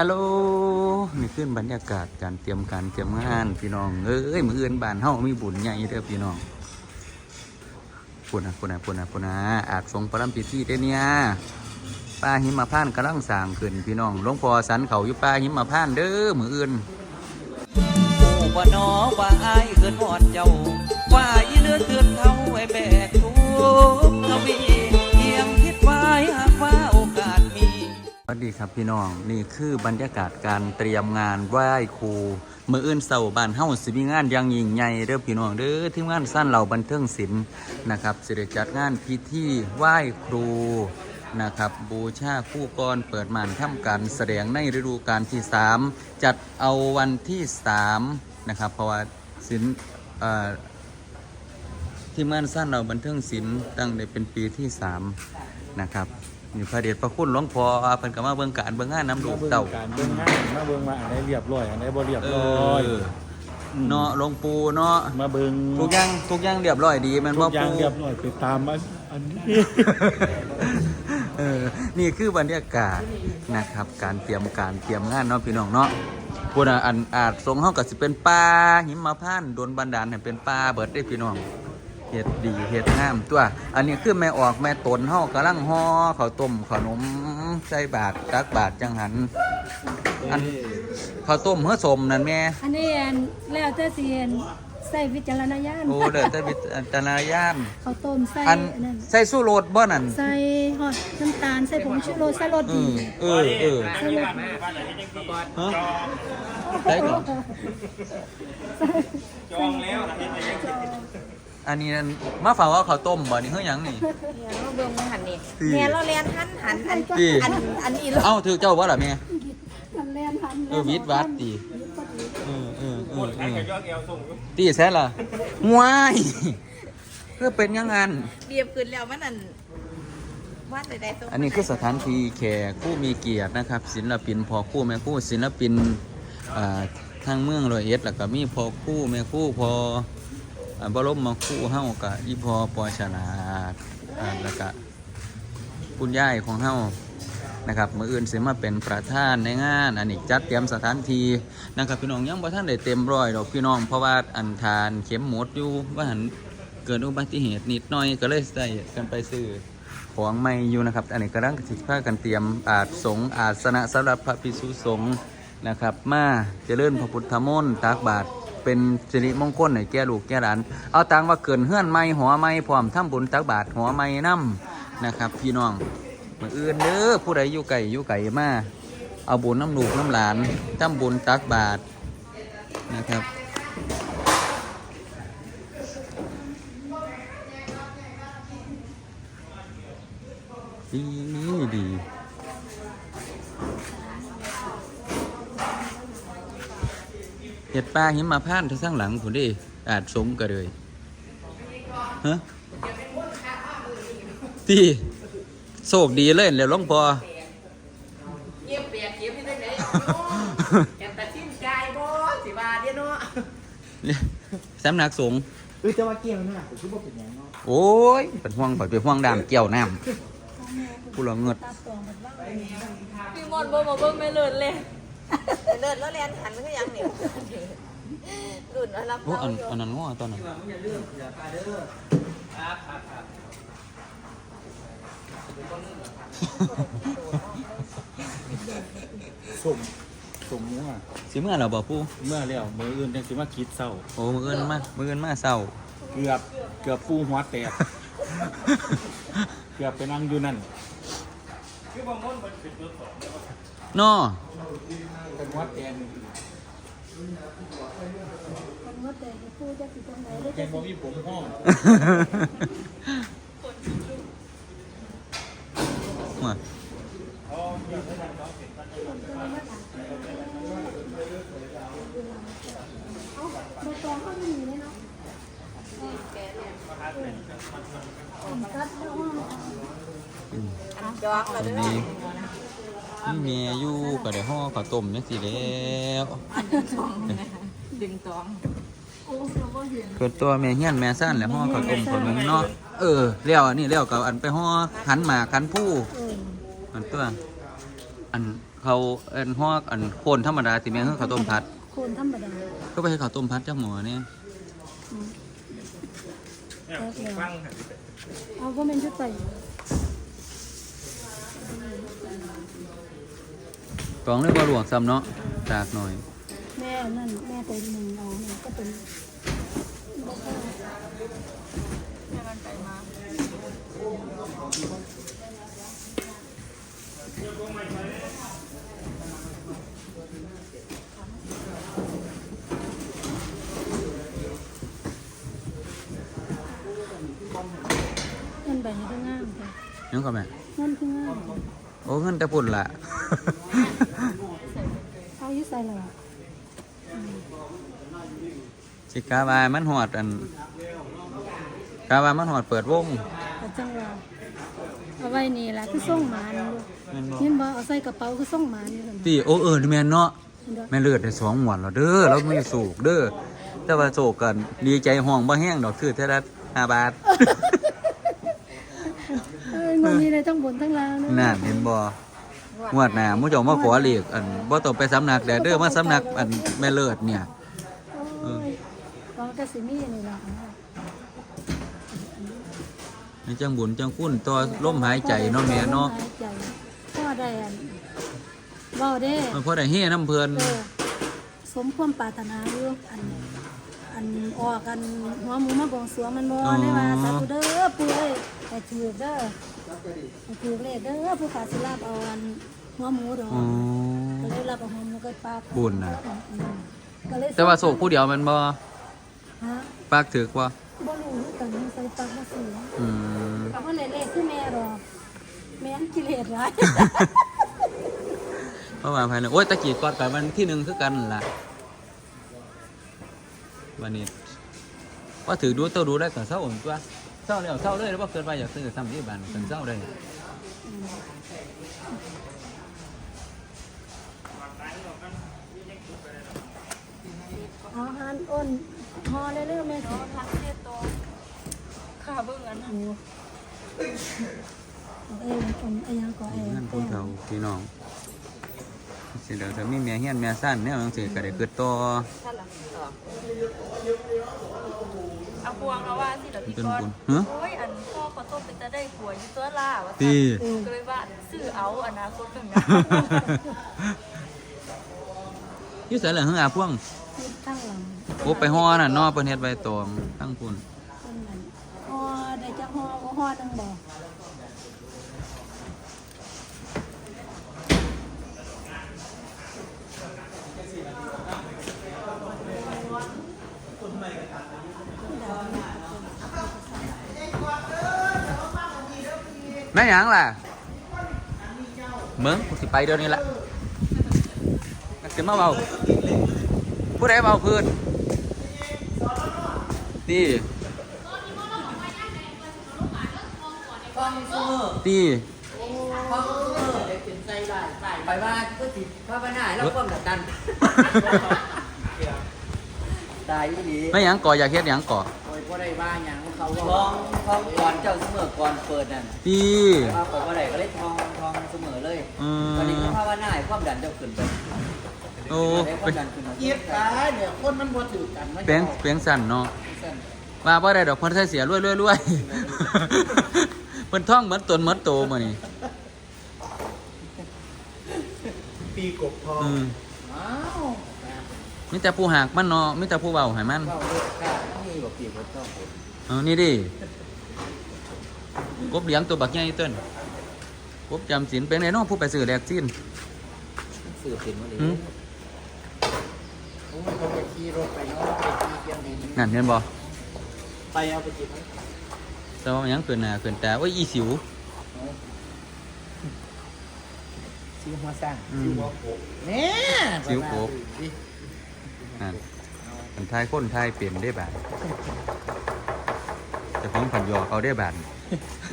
ฮัลโหลนี่ขึ้นบรรยากาศการเตรียมการเตรียมงานพี่น้องเอ้ยมืออื่นบานเฮามีบุญใหญ่เด้อพี่น้องปุ่นนะปุ่นนะปุ่นนะปุ่นนะอาจทรงประลัมพิธีได้เนี่ยป้าหิมะพานต์กำลังสร้างขึ้นพี่น้องหลวงพ่อสันเขาอยู่ป้าหิมะพานต์เด้อมืออื่น ดีครับพี่น้อง นี่คือบรรยากาศการเตรียมงานไหว้ครูมืออื่นเสาร์บ้านเฮาสิมีงานยังยิ่งใหญ่เด้อพี่น้องเด้อที่งานสั้นเหล่าบันเทิงศิลป์นะครับสิได้จัดงานพิธีไหว้ครูนะครับบูชาผู้กรเปิดม่านทำการแสดงในฤดูกาลที่ 3 จัดเอาวันที่3นะครับเพราะว่าศิลป์ทีมงานสั้นเราบันเทิงศิลป์ตั้งได้เป็นปีที่สามนะครับ มีพระเดชพระคุณหลวงพ่อเพิ่นก็มาเบิ่งการเบิ่งงานน้ำลูกเต่าการเบิ่งงานมาเบิ่งมาอันไหนเรียบร้อยอันไหนบ่เรียบเอร้อยอเนาะหลวงปู่เนาะมาเบิ่งทุกอย่างทุกอย่างเรียบร้อยดีแมันทุบ่กอย่างปู่เรียบร้อยไปตามอันอันนี้เออนี่คือบรรยากาศนะครับ การเตรียมการเตรียมงานเนาะพี่น้องเนาะพวกน่ะอันอาจทรงเฮาก็สิเป็นป่าหิมพานต์โดนบันดาลให้เป็นป่าเบิดได้พี่น้อง เฮ็ดดีเฮ็ดงามตัว อันนี้คือแม่ออกแม่ตนเฮากำลังห่อข้าวต้มขนมใส่บาตรตักบาตรจังหันอันข้าวต้มเฮือสมนั่นแม่อันนี้อันแล้วแต่สิเห็นใส่วิจารณญาณโอ้เด้อแต่วิจารณญาณข้าวต้มใส่อันนั่นใส่สู้โรดบ่นั่นใส่ฮอดน้ำตาลใส่ผงชูรสใส่รสเอดีอเออเออใส่รสดีฮะใส่ก่อนอันนี้ นั่นมาฝากว่าข้าวต้มบ่นี่เฮือหยังนี่ เนี่ยเราเบิ่งมาหันนี่อืมเนี่ยเราเรียนหันหันอันอืมอันอันนี้เราเอ้าถือเจ้าบ่ล่ะแม่กันแล่นทันเออวิทย์วัดตีเออเออเออเออตีแซ่ล่ะว้ายเพื่อเป็นอยังไงเบียบขึ้นแล้วมันอันวาดใดๆตรงอันนี้คือสถานที่แขกผู้มีเกียรตินะครับ ศิลปินพอคู่แม่คู่ศิลปินอ่าทางเมืองร้อยเอ็ดแล้วก็มีพอคู่แม่คู่พออ่า บรมมาคู่เฮากับอีพอปอชนาดอ่าแล้วก็คุณย่ายของเฮานะครับมืออื่นเสิมาเป็นประธานในงานอันนี้จัดเตรียมสถานที่นะครับพี่น้องยังบ่ท่านได้เต็มร้อยดอกพี่น้องเพราะว่าอันทานเข็มหมดอยู่ว่าหันเกิดอุบัติเหตุนิดหน่อยก็เลยได้กันไปซื้อของไม่อยู่นะครับ อันนี้กำลังสิพากันเตรียมอาจสงอาสนะสำหรับพระภิกษุสงฆ์นะครับ มาเจริญพระพุทธมนต์ตักบาตร เป็นสิริมงคลให้แก่ลูกแก่หลาน เอาตังว่าเกินเฮือนไม่หัวไม่พร้อมทำบุญตักบาตรหัวไม่น้ำนะครับ พี่น้องมืออื่นเด้อผู้ใดอยู่ไก่อยู่ไก่มาเอาบุญน้ำลูกน้ำหลานทำบุญตักบาตรนะครับดีดี ห็ดปลาหิมมาพานท์ทั้งหลังผมดิอาจสมกันเลยฮะที่โชคดีเลยแล้วหลวงพอเก็บเปียกเก็บให้ได้ไหนแกตัดสินใจบ่สิว่าเดี๋ยวเนาะสำนักสงฆ์เออจะมาเกี่ยวน่ะผมคิดว่าเป็นหยังเนาะโอ้ยเป็นห่วงข่อยเป็นห่วงดามเกี่ยวน้ำผู้ละเงิดพี่มอนบ่มาเบิ่งไม่เลิศเลย เลิศแล้วเรียนหันคือหยังนี่รุ่นรับโอ้เราอันอยู่อันนั้นง้อตอนนั้นสมสมมั่วสิเมื่อเราบอกผู้เมื่อแล้วมืออื่นจังสิมาคิดเศร้า โอ้มือเอินมามือเอินมาเศร้า เกือบเกือบปูหัวแตกเกือบไปนั่งอยู่นั่นนอ เป็นหัวแตกคนงดแต่พูดจะสิตรงไหนได้แกบ่มีผมห้องมาเอาบ่ตองเขามีเลยเนาะตัดแล้วว่าอันจองแล้วตอนเด้อนี้ นี่เมียอยู่ก็ได้ห่อข้าวต้มนี่สิแล้วดึงตองโอ้เราบ่เห็นเกิดตัวแม่เฮียนแม่ซ่านแล้วห่อข้าวต้มคนนึงเนาะเออเลี้ยวอันนี้เลี้ยวกับอันไปห่อขันหมากขันผู้เอออันตัวอันเขาเอ็นฮอกอันโคนธรรมดาสิแม่นคือข้าวต้มผัดโคนธรรมดาก็ไปให้ข้าวต้มผัดจักหมอเนี่ยแล้วแล้วเอาบ่แม่นจุดไป กองเลยบ่หลวงซ้ำเนาะตากหน่อย แม่นั่นแม่ไปหนึ่งเอาเนี่ยก็เป็นเงินใบนี้ก็งามค่ะยังก็แม่ เงินคืองาม โอ้เงินแต่พุ่นล่ะเอาอยู่ใส่เลยสิกาวามันหอดอันกาวามันหอดเปิดวงกระจังว่าเอาไว้นี่ล่ะคือส่งหมานี่ลูกแม่นบ่เห็นบ่เอาใส่กระเป๋าคือส่งหมานี่ซั่นตีโอ้เออนี่แม่นเนาะเห็นบ่แม่เลือดได้สองหมวนแล้วเด้อแล้วไม่สูกเด้อแต่ว่าโศกกันดีใจห้องบ่แห้งดอกซื้อเท่าละห้าบาท เอ้ยงวดนี้ได้ทั้งบนทั้งล่างเลยนั่นเห็นบ่งวดหน้าหมู่เจ้ามาขอเลขอันบ่ต้องไปสำนักแดเด้อมาสำนักอันแม่เลิศเนี่ยโอ้ยตอนก็สิมีนี่ล่ะให้จังบุญจังคุณต่อลมหายใจเนาะแม่เนาะหายใจพ่อได้อันเว้าเด้มันพอได้เฮน้ำเพิ่นเออสมความปรารถนาอยู่อันอันออกกันหัวหมูมาบวงสรวงมันบ่ได้ว่าสาธุเด้อปู่เอ้ย ให้ถือเด้อให้ถือเลขเด้อผู้ขาสิลาบเอาอันหัวหมูดอกอ๋อ ก็เลยรับเอาหัวหมูก็ปากบุญน่ะ อืมก็เลยแต่ว่าโศกผู้เดียวแมันบ่ฮะปากถึกว่าบ่รู้คือกันใส่ปากบ่ซื้ออืมก็บ่เลขคือแม่ดอกแม่นกิเลสหลาย เพราะว่าภายในโอ้ยตะกี้กอดกับวันที่หนึ่งคือกันนั่นล่ะวันนี้ว่าถือดูเต้าดูได้กันเศร้าตัว เศร้าแล้วเศร้าเลยแล้วว่าเกิดว่าอยากซื้อซ้ำที่บ้านกันเศร้าเลยเอาหานอ้นฮอเร็วๆแม่สิทักเทศโตข้าเบิ่งอันนั้นเอ้ยคนไอ้ยังก็ไอ้นั่นผู้เฒ่าพี่น้องสิเดี๋ยวจะมีแม่เฮียนแม่สั้นเนี่ยจังสิก็ได้เกิดต่อท่านหลังต่อเอา พวงเอาว่าสิเดี๋ยวพี่เป็นก้อนบุญฮะ โอ้ยอันพ่อขอโทษเป็นจะได้หัวอยู่ตัวล่าว่าตีก็เลยว่าซื้อเอาอนาคตข้างหน้าอยุ่ใส่เหลืองอาพ่วงข้างหลังโอ้ไปห่อน่ะเนอเปิ้นเฮ็ดใบตองทั้งพุ่นคนนั้นฮอได้จักฮอก็ฮอนึงบ่ ม่หยังล่ะเมืองกูสิไปเดี๋ยวนี้ละขึ้นมาเบาผู้ใดเบาพื้นตีตีไปว่าก็สิพระบรรณาแล้วความดักกันตายอีหลีแม่หยังก่ออยากเฮ็ดหยังก่อ โอ้ยบ่ได้ว่าหยังเขาว่าทองทองก่อนเจ้าเสมอก่อนเปิดนั่นตีว่าผมบ่ได้ก็เลยทองทองเสมอเลยอืตอนนี้มก็ภาวนาให้ความดันเจ้าขึ้นไปโอ้ได้คเป็วานมดันขึ้นมาเอียดตาเนี่ยคนมันบ่ถือกันมันเปียงเปียงสั่นเนาะสั้นว่าบ่ได้ดอกเพิ่นใส่เสียรวยรวยรวยเพิ่นท่องเหมือนตนเหมือนโตมานี่ปีกบทองอืมอ้าวมีแต่ผู้หักมันเนาะมีแต่ผู้เบาให้มันเข้าเลือกข้า นี่บ่ปีบ่ต้องเอานี่ดิกบเหลียงตัวบักใหญ่เต้นกบจำศีลเป็นไงเน้องผู้ไปซื้อแลกซีนสื่อสินมาเลยหืมโอ้ยเขาไปขี่รถไปเนาะไปขี่เกียงดินนั่นเห็นบ่ไปเอาไปกินแต่ว่ามันยังเกินหน้าเกินตาโอ้ยอีสิวซื้อหัวสร้างอืมซื้อหัวโขกเนี่ยซิวโขกนั่น มันทายคนทายเปลี่ยนได้บาดแต่ของผันยอเขาได้บาด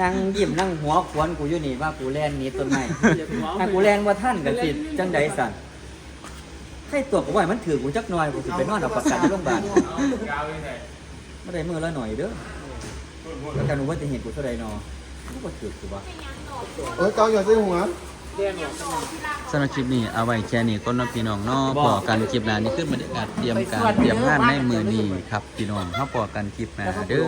นั่งยิ้มนั่งหัวควนกูอยู่นี่ว่ากูแล่นหนี้ต้นไม้ถ้ากูแล่นว่าท่านกันสิจังใดสั่นให้ตัวกูไว้มันถือกูจักหน่อยกูสิไปนอนเอาประกันที่โรงพยาบาลไม่ได้มือละหน่อยเด้อประกันอุบัติเหตุกูเท่าใดนอกูก็ถือกูว่าเออเกาอย่าซื้อหัว สำหรับคลิปนี้เอาไว้แค่นี้ก็น้องพี่น้องเนาะพอกันคลิปหน้านี่ขึ้นบรรยากาศเตรียมการเตรียมงานในมือนี้ครับพี่น้องเฮาพอกันคลิปหน้าเด้อ